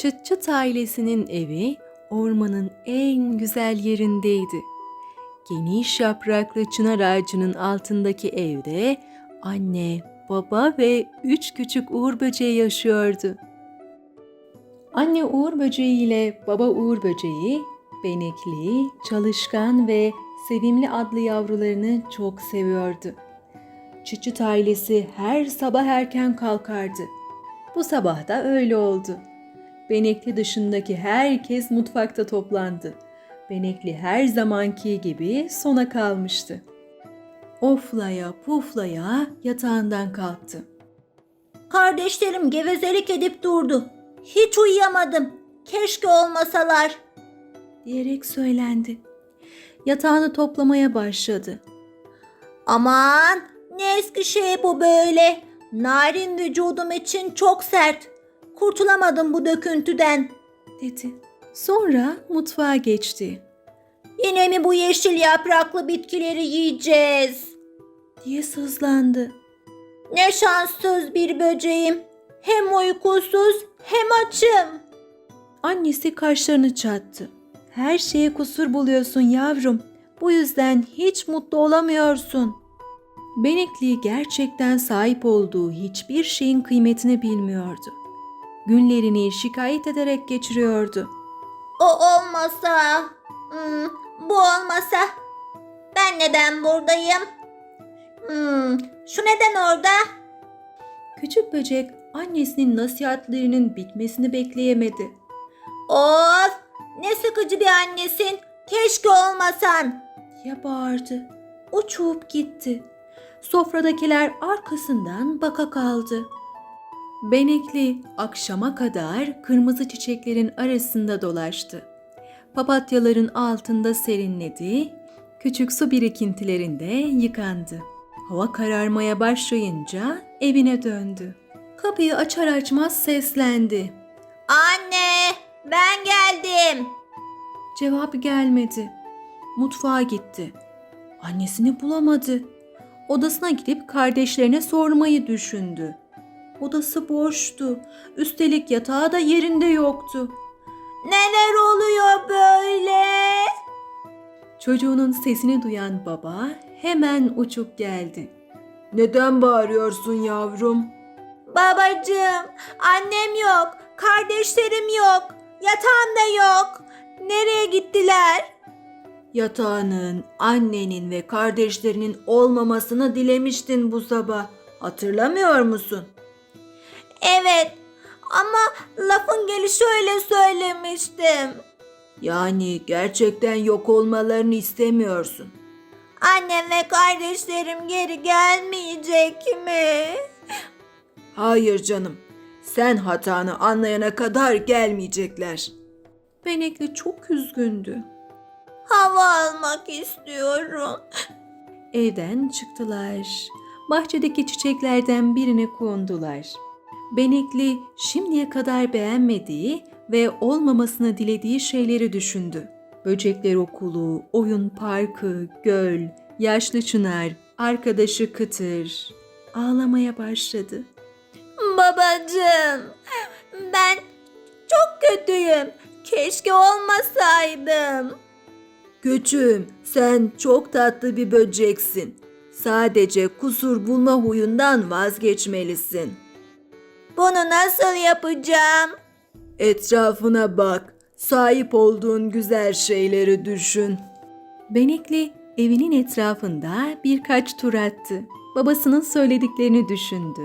Çıt çıt ailesinin evi ormanın en güzel yerindeydi. Geniş yapraklı çınar ağacının altındaki evde anne, baba ve üç küçük uğur böceği yaşıyordu. Anne uğur böceği ile baba uğur böceği benekli, çalışkan ve sevimli adlı yavrularını çok seviyordu. Çıçıt ailesi her sabah erken kalkardı. Bu sabah da öyle oldu. Benekli dışındaki herkes mutfakta toplandı. Benekli her zamanki gibi sona kalmıştı. Oflaya puflaya yatağından kalktı. Kardeşlerim gevezelik edip durdu. Hiç uyuyamadım. Keşke olmasalar. diyerek söylendi. Yatağını toplamaya başladı. Aman ne eski şey bu böyle. Narin vücudum için çok sert. Kurtulamadım bu döküntüden. dedi. Sonra mutfağa geçti Yine mi bu yeşil yapraklı bitkileri yiyeceğiz? diye sızlandı. Ne şanssız bir böceğim. Hem uykusuz hem açım. Annesi kaşlarını çattı. Her şeye kusur buluyorsun yavrum. Bu yüzden hiç mutlu olamıyorsun. Benekli gerçekten sahip olduğu hiçbir şeyin kıymetini bilmiyordu. Günlerini şikayet ederek geçiriyordu. O olmasa, hmm, bu olmasa ben neden buradayım? Hmm, şu neden orada? Küçük böcek annesinin nasihatlerinin bitmesini bekleyemedi. Of, ne sıkıcı bir annesin. Keşke olmasan. diye bağırdı. Uçup gitti. Sofradakiler arkasından baka kaldı. Benekli akşama kadar kırmızı çiçeklerin arasında dolaştı. Papatyaların altında serinledi, küçük su birikintilerinde yıkandı. Hava kararmaya başlayınca evine döndü. Kapıyı açar açmaz seslendi. Anne, ben geldim. Cevap gelmedi. Mutfağa gitti. Annesini bulamadı. Odasına gidip kardeşlerine sormayı düşündü. Odası boştu. Üstelik yatağı da yerinde yoktu. Neler oluyor böyle? Çocuğunun sesini duyan baba hemen uçup geldi. Neden bağırıyorsun yavrum? Babacığım, annem yok, kardeşlerim yok, yatağım da yok. Nereye gittiler? Yatağının, annenin ve kardeşlerinin olmamasını dilemiştin bu sabah. Hatırlamıyor musun? Evet, ama lafın gelişi öyle söylemiştim. Yani gerçekten yok olmalarını istemiyorsun. Annem ve kardeşlerim geri gelmeyecek mi? Hayır canım. Sen hatanı anlayana kadar gelmeyecekler. Benekli çok üzgündü. Hava almak istiyorum. Evden çıktılar. Bahçedeki çiçeklerden birine kondular. Benekli şimdiye kadar beğenmediği ve olmamasını dilediği şeyleri düşündü. Böcekler okulu, oyun parkı, göl, yaşlı çınar, arkadaşı kıtır. Ağlamaya başladı. Babacığım, ben çok kötüyüm. Keşke olmasaydım. Küçüğüm, sen çok tatlı bir böceksin. Sadece kusur bulma huyundan vazgeçmelisin. Bunu nasıl yapacağım? Etrafına bak. Sahip olduğun güzel şeyleri düşün. Benekli evinin etrafında birkaç tur attı. Babasının söylediklerini düşündü.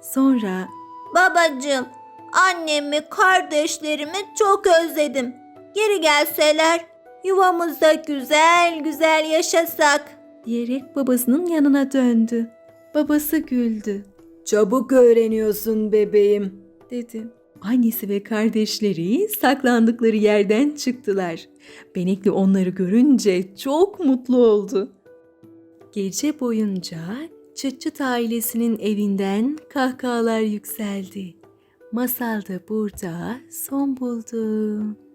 Sonra Babacığım, annemi, kardeşlerimi çok özledim. Geri gelseler yuvamızda güzel güzel yaşasak. diyerek babasının yanına döndü. Babası güldü. Çabuk öğreniyorsun bebeğim, dedi. Annesi ve kardeşleri saklandıkları yerden çıktılar. Benekli onları görünce çok mutlu oldu. Gece boyunca Çıt ailesinin evinden kahkahalar yükseldi. Masal da burada son buldu.